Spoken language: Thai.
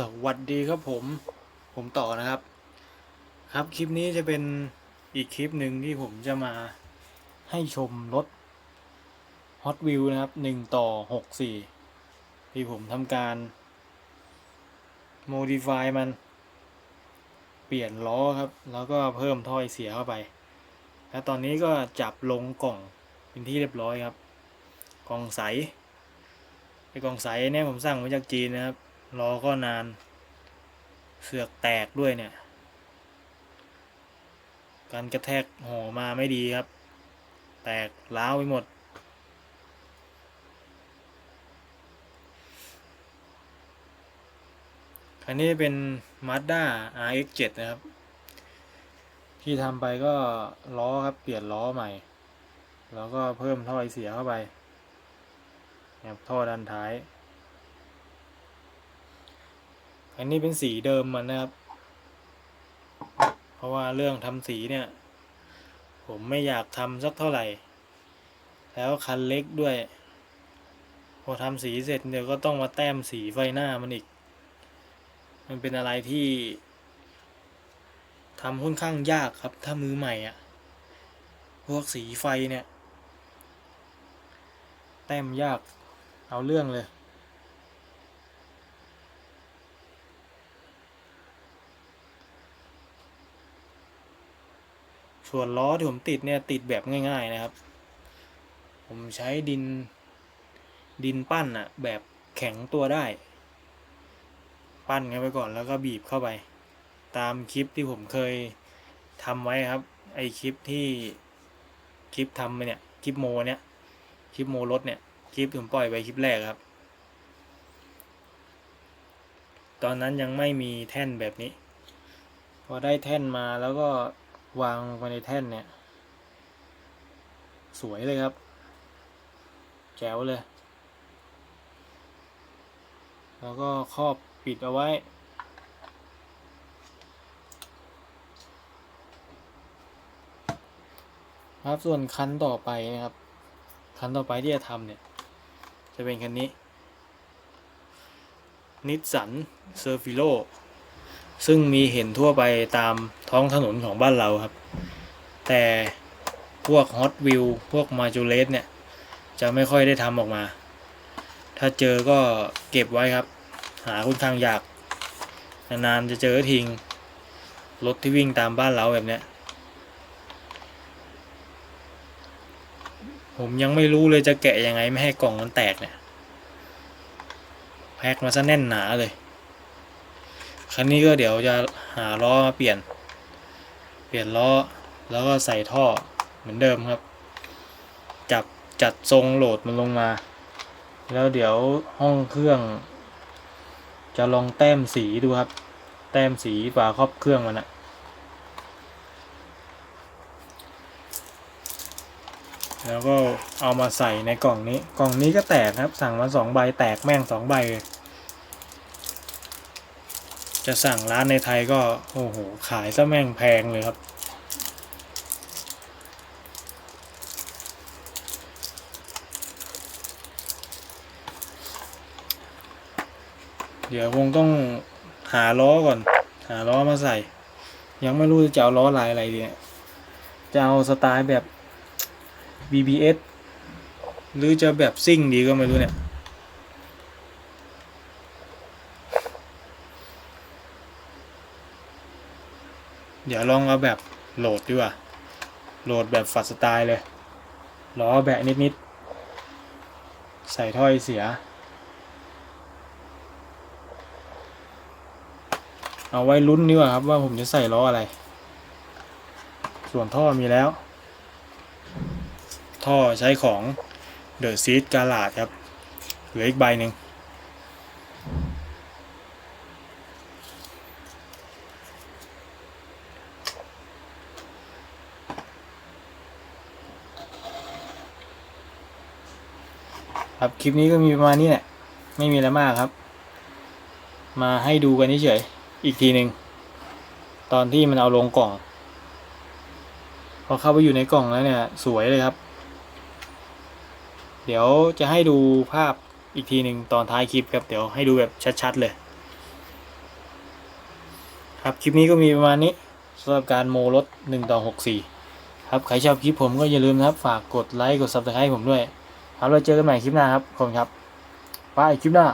สวัสดีครับผมผมต่อนะครับ ครับคลิปนี้จะเป็นอีกคลิปหนึ่งที่ผมจะมาให้ชมรถ Hot Wheel นะครับหนึ่งต่อหกสี่ที่ผมทำการ modify มัน เปลี่ยนล้อครับ แล้วก็เพิ่มถ้อยเสียเข้าไป แล้วตอนนี้ก็จับลงกล่องเป็นที่เรียบร้อยครับ กล่องใสไอ้กล่องใสเนี่ยผมสั่งมาจากจีนนะครับ รอก็นาน เสือกแตกด้วยเนี่ย การกระแทกห่อมาไม่ดีครับ แตกล้าวไปหมดอันนี้เป็น Mazda RX-7 นะครับ ที่ทำไปก็ล้อครับ เปลี่ยนล้อใหม่ แล้วก็เพิ่มท่อไอเสียเข้าไปแบบท่อด้านท้าย อันนี้เป็นสีเดิมมันนะครับ เพราะว่าเรื่องทำสีเนี่ย ผมไม่อยากทำสักเท่าไหร่ แล้วคันเล็กด้วย พอทำสีเสร็จเดี๋ยวก็ต้องมาแต้มสีไฟหน้ามันอีก มันเป็นอะไรที่ทำค่อนข้างยากครับ ถ้ามือใหม่อะ่ะ พวกสีไฟเนี่ย แต้มยากเอาเรื่องเลย ส่วนล้อที่ผมติดเนี่ยติดแบบง่าย ๆนะครับ ผมใช้ดิน ดินปั้นอะแบบแข็งตัวได้ ปั้นกันไปก่อนแล้วก็บีบเข้าไป ตามคลิปที่ผมเคยทำไว้ครับ ไอคลิปที่คลิปทำเนี่ยคลิปโมเนี่ยคลิปโมรถเนี่ยคลิปผมปล่อยไปคลิปแรกครับ ตอนนั้นยังไม่มีแท่นแบบนี้ พอได้แท่นมาแล้วก็ วางลงไปในแท่นเนี่ย สวยเลยครับ แจ๋วเลย แล้วก็ครอบปิดเอาไว้ ครับส่วนคันต่อไปนะครับ คันต่อไปที่จะทำเนี่ย จะเป็นคันนี้นิสสันเซอร์ฟิโล ซึ่งมีเห็นทั่วไปตามท้องถนนของบ้านเราครับ แต่พวกฮอตวิวพวกมาจูเลสเนี่ย จะไม่ค่อยได้ทำออกมา ถ้าเจอก็เก็บไว้ครับ หาค่อนข้างอยาก นานๆจะเจอทิ้งรถที่วิ่งตามบ้านเราแบบเนี้ยผมยังไม่รู้เลยจะแกะยังไงไม่ให้กล่องมันแตกเนี่ย แพ็คมาซะแน่นหนาเลย คันนี้ก็เดี๋ยวจะหาล้อมาเปลี่ยน เปลี่ยนล้อแล้วก็ใส่ท่อเหมือนเดิมครับ จับจัดทรงโหลดมันลงมา แล้วเดี๋ยวห้องเครื่อง จะลองแต้มสีดูครับ แต้มสีฝาครอบเครื่องมันอะแล้วก็เอามาใส่ในกล่องนี้ กล่องนี้ก็แตกครับ สั่งมาสองใบแตกแม่งสองใบเลย จะสั่งร้านในไทยก็ โอ้โห ขายซะแม่งแพงเลยครับเดี๋ยวคงต้องหาล้อก่อน หาล้อมาใส่ ยังไม่รู้จะเอาล้อลายอะไรดีเนี่ยจะเอาสไตล์แบบ BBS หรือจะแบบซิ่งดีก็ไม่รู้เนี่ย เดี๋ยวลองเอาแบบโหลดดีกว่า โหลดแบบฝัดสไตล์เลยล้อแบะนิดๆ ใส่ถ้อยเสีย เอาไว้ลุ้นดีกว่าครับว่าผมจะใส่ล้ออะไร ส่วนท่อมีแล้ว ท่อใช้ของ The Seed g a l a d ครับ เหลืออีกใบหนึ่ง ครับคลิปนี้ก็มีประมาณนี้แหละไม่มีอะไรมากครับ มาให้ดูกันเฉยๆอีกทีหนึ่งตอนที่มันเอาลงกล่อง พอเข้าไปอยู่ในกล่องแล้วเนี่ย สวยเลยครับ เดี๋ยวจะให้ดูภาพอีกทีหนึ่งตอนท้ายคลิปครับ เดี๋ยวให้ดูแบบชัดๆเลย ครับคลิปนี้ก็มีประมาณนี้สำหรับการโมรถ1ต่อ64 ครับ ใครชอบคลิปผมก็อย่าลืมนะครับ ฝากกดไลค์กด subscribe ผมด้วย เอาเราเจอกันใหม่คลิปหน้าครับขอบคุณครับไปคลิปหน้า